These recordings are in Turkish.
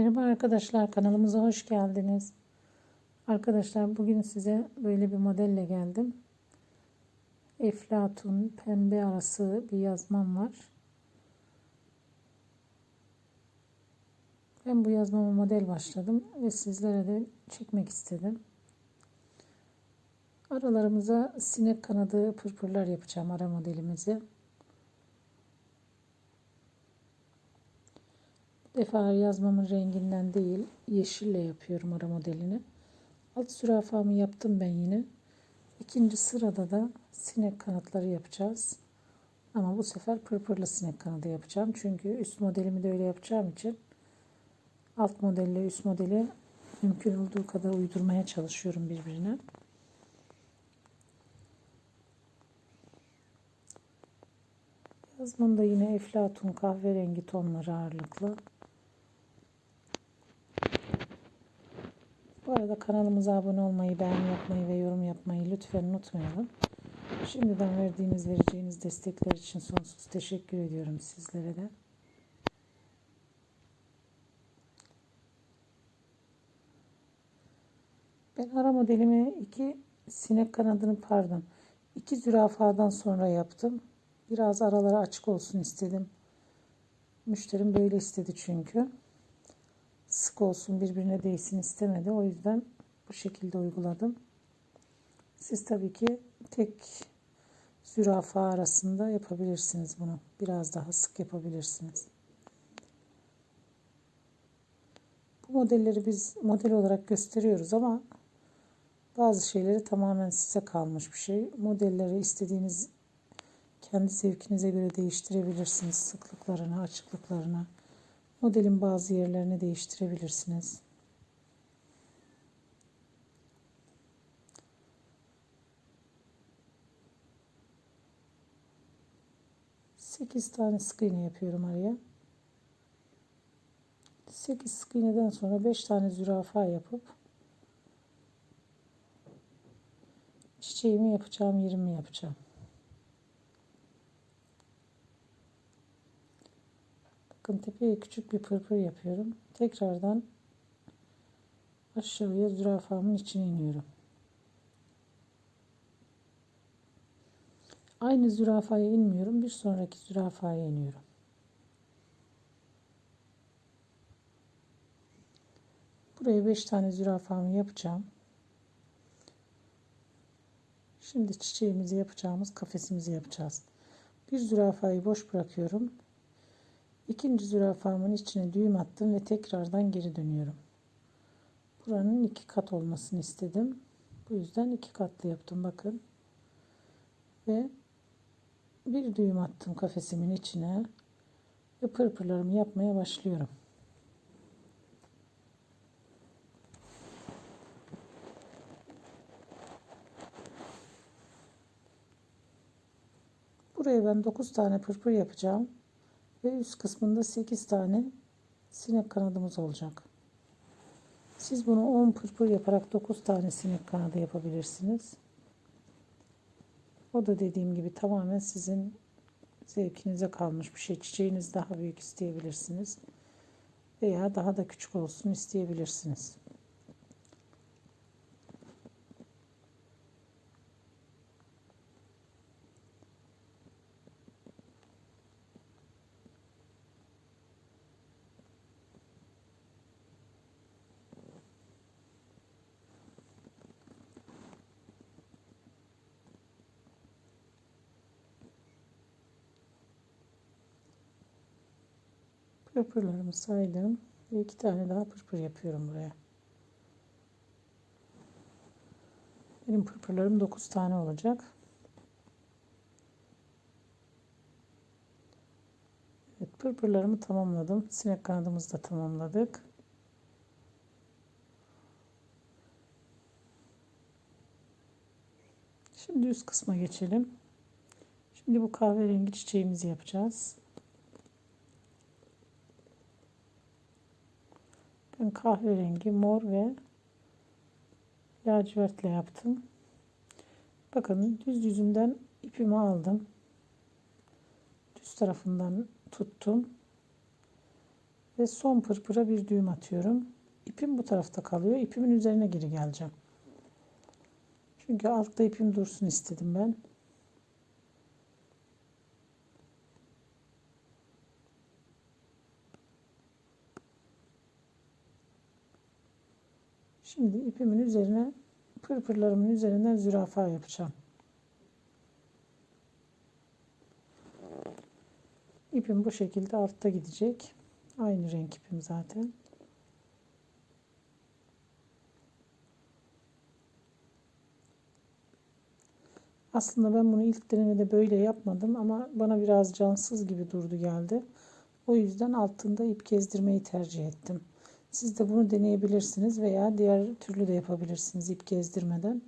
Merhaba arkadaşlar kanalımıza hoş geldiniz. Arkadaşlar bugün size böyle bir modelle geldim. Eflatun pembe arası bir yazmam var. Ben bu yazmama model başladım ve sizlere de çekmek istedim. Aralarımıza sinek kanadı pırpırlar yapacağım ara modelimizi. Defa yazmamın renginden değil yeşille yapıyorum ara modelini. Alt zürafamı yaptım ben yine. İkinci sırada da sinek kanatları yapacağız. Ama bu sefer pırpırlı sinek kanadı yapacağım. Çünkü üst modelimi de öyle yapacağım için alt modelle üst modeli mümkün olduğu kadar uydurmaya çalışıyorum birbirine. Yazmamda yine eflatun kahverengi tonları ağırlıklı. Bu arada kanalımıza abone olmayı, beğeni yapmayı ve yorum yapmayı lütfen unutmayalım. Şimdiden verdiğiniz, vereceğiniz destekler için sonsuz teşekkür ediyorum sizlere de. Ben ara modelimi iki sinek kanadını pardon iki zürafadan sonra yaptım. Biraz araları açık olsun istedim. Müşterim böyle istedi çünkü. Sık olsun birbirine değsin istemedi. O yüzden bu şekilde uyguladım. Siz tabii ki tek zürafa arasında yapabilirsiniz bunu. Biraz daha sık yapabilirsiniz. Bu modelleri biz model olarak gösteriyoruz ama bazı şeyleri tamamen size kalmış bir şey. Modelleri istediğiniz kendi zevkinize göre değiştirebilirsiniz. Sıklıklarını, açıklıklarını. Modelin bazı yerlerini değiştirebilirsiniz. Sekiz tane sık iğne yapıyorum araya. Sekiz sık iğneden sonra beş tane zürafa yapıp çiçeğimi yapacağım, yerimi yapacağım. Bakın tepeye küçük bir pırpır yapıyorum. Tekrardan aşağıya zürafamın içine iniyorum. Aynı zürafaya inmiyorum. Bir sonraki zürafaya iniyorum. Buraya 5 tane zürafamı yapacağım. Şimdi çiçeğimizi yapacağımız kafesimizi yapacağız. Bir zürafayı boş bırakıyorum. İkinci zürafamın içine düğüm attım ve tekrardan geri dönüyorum. Buranın iki kat olmasını istedim. Bu yüzden iki katlı yaptım bakın. Ve bir düğüm attım kafesimin içine ve pırpırlarımı yapmaya başlıyorum. Buraya ben 9 tane pırpır yapacağım. Ve üst kısmında 8 tane sinek kanadımız olacak. Siz bunu 10 pırpır yaparak 9 tane sinek kanadı yapabilirsiniz. O da dediğim gibi tamamen sizin zevkinize kalmış bir şey. Çiçeğiniz daha büyük isteyebilirsiniz. Veya daha da küçük olsun isteyebilirsiniz. Pırpırlarımı saydım. Ve iki tane daha pırpır yapıyorum buraya. Benim pırpırlarım 9 tane olacak. Evet pırpırlarımı tamamladım. Sinek kanadımızı da tamamladık. Şimdi üst kısma geçelim. Şimdi bu kahverengi çiçeğimizi yapacağız. Ben kahverengi, mor ve lacivertle yaptım. Bakın düz yüzünden ipimi aldım. Düz tarafından tuttum. Ve son pırpıra bir düğüm atıyorum. İpim bu tarafta kalıyor. İpimin üzerine geri geleceğim. Çünkü altta ipim dursun istedim ben. Şimdi ipimin üzerine pırpırlarımın üzerinden zürafa yapacağım. İpim bu şekilde altta gidecek. Aynı renk ipim zaten. Aslında ben bunu ilk denemede böyle yapmadım ama bana biraz cansız gibi durdu geldi. O yüzden altında ip gezdirmeyi tercih ettim. Siz de bunu deneyebilirsiniz veya diğer türlü de yapabilirsiniz ip gezdirmeden.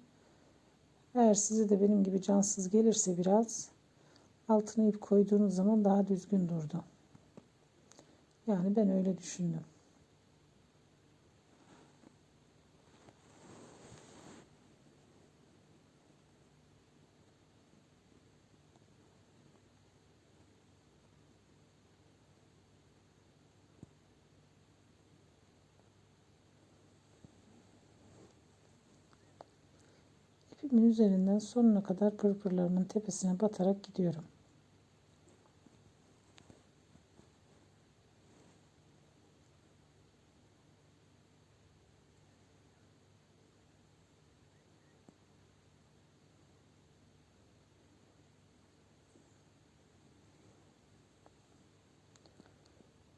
Eğer size de benim gibi cansız gelirse biraz altına ip koyduğunuz zaman daha düzgün durdu. Yani ben öyle düşündüm. İpimin üzerinden sonuna kadar pırpırlarımın tepesine batarak gidiyorum.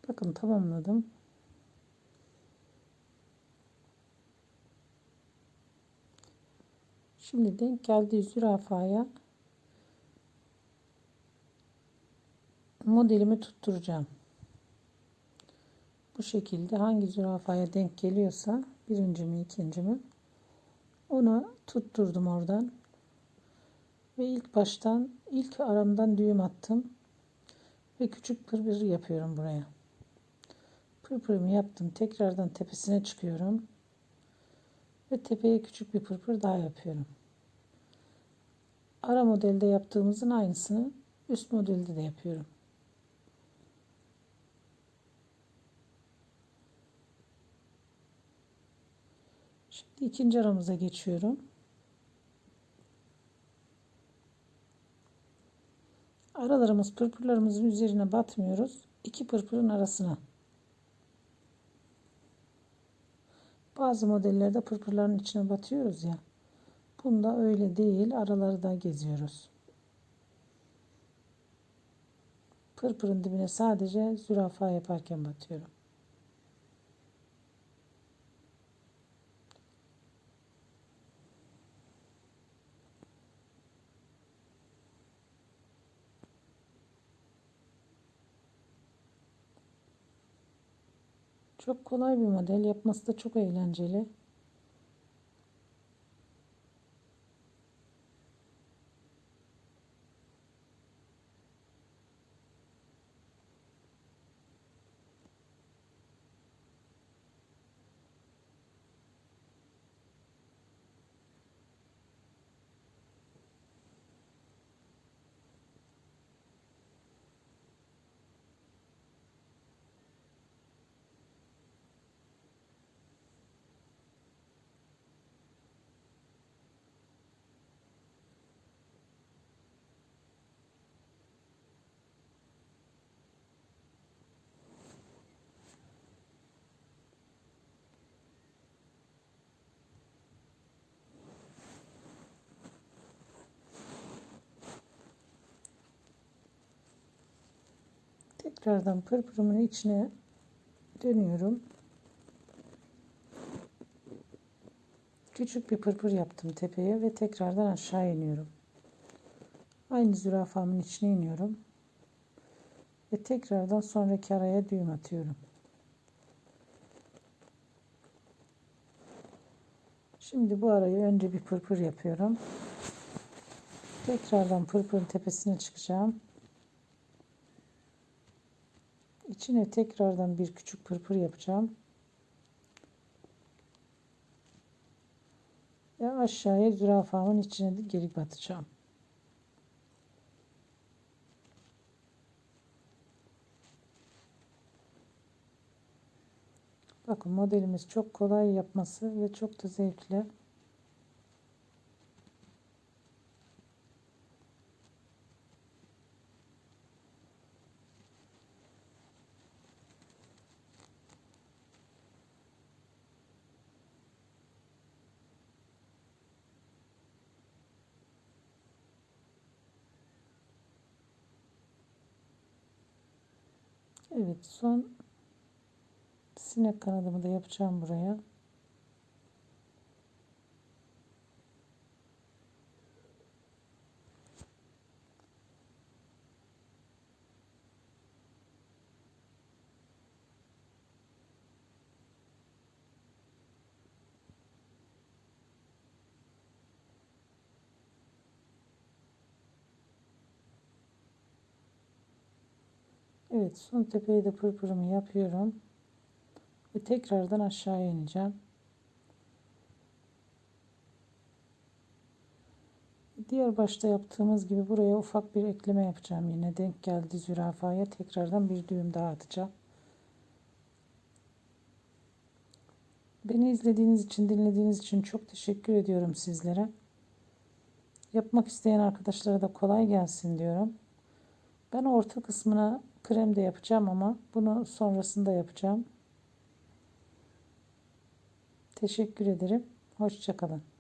Bakın tamamladım. Şimdi denk geldiği zürafaya modelimi tutturacağım. Bu şekilde hangi zürafaya denk geliyorsa birinci mi ikinci mi onu tutturdum oradan. Ve ilk baştan ilk aramdan düğüm attım. Ve küçük pırpır yapıyorum buraya. Pırpırımı yaptım. Tekrardan tepesine çıkıyorum. Ve tepeye küçük bir pırpır daha yapıyorum. Ara modelde yaptığımızın aynısını üst modelde de yapıyorum. Şimdi ikinci aramıza geçiyorum. Aralarımız pırpırlarımızın üzerine batmıyoruz. İki pırpırın arasına. Bazı modellerde pırpırların içine batıyoruz ya. Bunda öyle değil. Araları da geziyoruz. Pırpırın dibine sadece zürafa yaparken batıyorum. Çok kolay bir model. Yapması da çok eğlenceli. Tekrardan pırpırımın içine dönüyorum. Küçük bir pırpır yaptım tepeye ve tekrardan aşağı iniyorum. Aynı zürafamın içine iniyorum. Ve tekrardan sonraki araya düğüm atıyorum. Şimdi bu araya önce bir pırpır yapıyorum. Tekrardan pırpırın tepesine çıkacağım. İçine tekrardan bir küçük pırpır yapacağım. Ve aşağıya zürafamın içine de geri batacağım. Bakın modelimiz çok kolay yapması ve çok da zevkli. Evet son sinek kanadımı da yapacağım buraya. Evet son tepeye de pırpırımı yapıyorum. Ve tekrardan aşağıya ineceğim. Diğer başta yaptığımız gibi buraya ufak bir ekleme yapacağım. Yine denk geldi zürafaya. Tekrardan bir düğüm daha atacağım. Beni izlediğiniz için, dinlediğiniz için çok teşekkür ediyorum sizlere. Yapmak isteyen arkadaşlara da kolay gelsin diyorum. Ben orta kısmına krem de yapacağım ama bunu sonrasında yapacağım. Teşekkür ederim. Hoşçakalın.